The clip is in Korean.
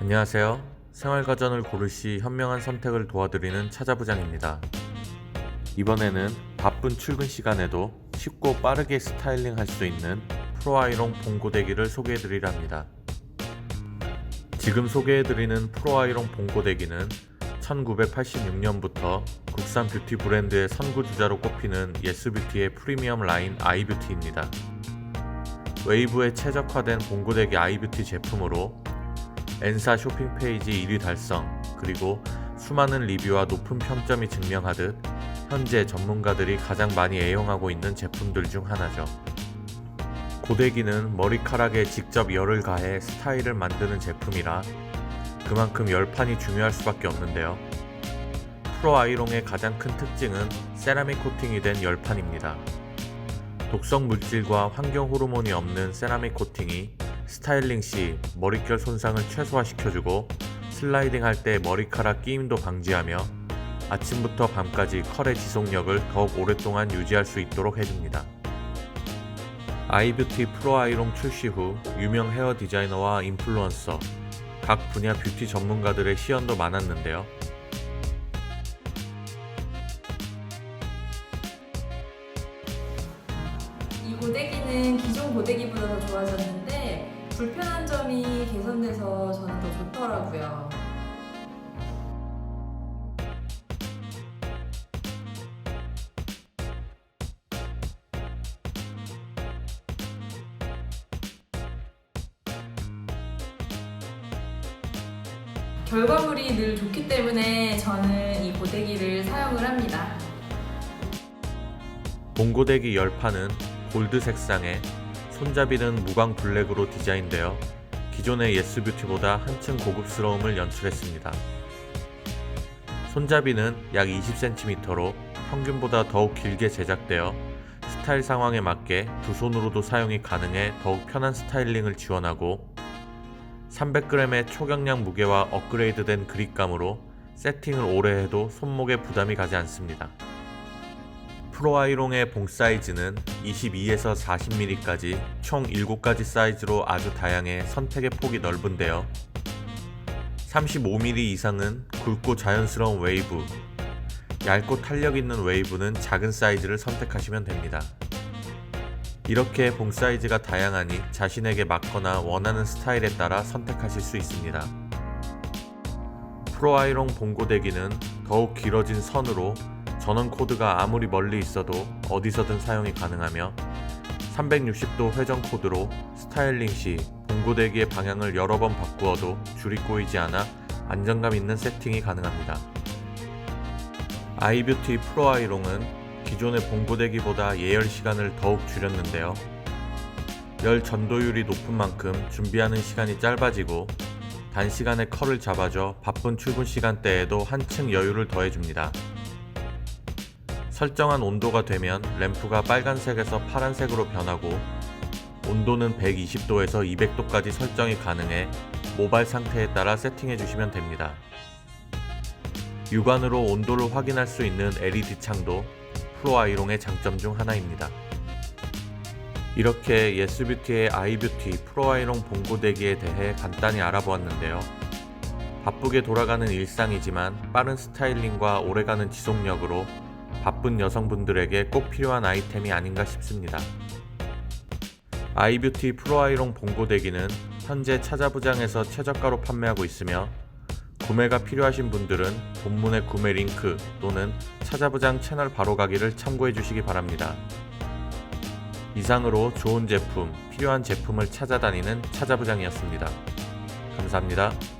안녕하세요. 생활가전을 고를 시 현명한 선택을 도와드리는 차자부장입니다. 이번에는 바쁜 출근 시간에도 쉽고 빠르게 스타일링 할 수 있는 프로아이롱 봉고데기를 소개해드리려 합니다. 지금 소개해드리는 프로아이롱 봉고데기는 1986년부터 국산 뷰티 브랜드의 선구주자로 꼽히는 예스뷰티의 프리미엄 라인 아이뷰티입니다. 웨이브에 최적화된 봉고데기 아이뷰티 제품으로 엔사 쇼핑 페이지 1위 달성, 그리고 수많은 리뷰와 높은 평점이 증명하듯 현재 전문가들이 가장 많이 애용하고 있는 제품들 중 하나죠. 고데기는 머리카락에 직접 열을 가해 스타일을 만드는 제품이라 그만큼 열판이 중요할 수밖에 없는데요. 프로 아이롱의 가장 큰 특징은 세라믹 코팅이 된 열판입니다. 독성 물질과 환경 호르몬이 없는 세라믹 코팅이 스타일링 시 머릿결 손상을 최소화시켜주고 슬라이딩 할 때 머리카락 끼임도 방지하며 아침부터 밤까지 컬의 지속력을 더욱 오랫동안 유지할 수 있도록 해줍니다. 아이뷰티 프로 아이롱 출시 후 유명 헤어 디자이너와 인플루언서, 각 분야 뷰티 전문가들의 시연도 많았는데요. 이 고데기는 기존 고데기보다 더 좋아졌는데 불편한 점이 개선돼서 저는 더 좋더라고요. 결과물이 늘 좋기 때문에 저는 이 고데기를 사용을 합니다. 봉고데기 열판은 골드 색상에 손잡이는 무광 블랙으로 디자인되어 기존의 예스뷰티보다 한층 고급스러움을 연출했습니다. 손잡이는 약 20cm로 평균보다 더욱 길게 제작되어 스타일 상황에 맞게 두 손으로도 사용이 가능해 더욱 편한 스타일링을 지원하고 300g의 초경량 무게와 업그레이드된 그립감으로 세팅을 오래 해도 손목에 부담이 가지 않습니다. 프로아이롱의 봉 사이즈는 22에서 40mm까지 총 7가지 사이즈로 아주 다양해 선택의 폭이 넓은데요. 35mm 이상은 굵고 자연스러운 웨이브, 얇고 탄력 있는 웨이브는 작은 사이즈를 선택하시면 됩니다. 이렇게 봉 사이즈가 다양하니 자신에게 맞거나 원하는 스타일에 따라 선택하실 수 있습니다. 프로아이롱 봉고데기는 더욱 길어진 선으로 전원 코드가 아무리 멀리 있어도 어디서든 사용이 가능하며 360도 회전 코드로 스타일링 시 봉고데기의 방향을 여러 번 바꾸어도 줄이 꼬이지 않아 안정감 있는 세팅이 가능합니다. 아이뷰티 프로 아이롱은 기존의 봉고데기보다 예열 시간을 더욱 줄였는데요. 열 전도율이 높은 만큼 준비하는 시간이 짧아지고 단시간에 컬을 잡아줘 바쁜 출근 시간대에도 한층 여유를 더해줍니다. 설정한 온도가 되면 램프가 빨간색에서 파란색으로 변하고 온도는 120도에서 200도까지 설정이 가능해 모발 상태에 따라 세팅해 주시면 됩니다. 육안으로 온도를 확인할 수 있는 LED 창도 프로 아이롱의 장점 중 하나입니다. 이렇게 예스뷰티의 아이뷰티 프로 아이롱 봉고데기에 대해 간단히 알아보았는데요. 바쁘게 돌아가는 일상이지만 빠른 스타일링과 오래가는 지속력으로 바쁜 여성분들에게 꼭 필요한 아이템이 아닌가 싶습니다. 아이뷰티 프로아이롱 봉고데기는 현재 찾아부장에서 최저가로 판매하고 있으며 구매가 필요하신 분들은 본문의 구매 링크 또는 찾아부장 채널 바로 가기를 참고해 주시기 바랍니다. 이상으로 좋은 제품, 필요한 제품을 찾아다니는 찾아부장이었습니다. 감사합니다.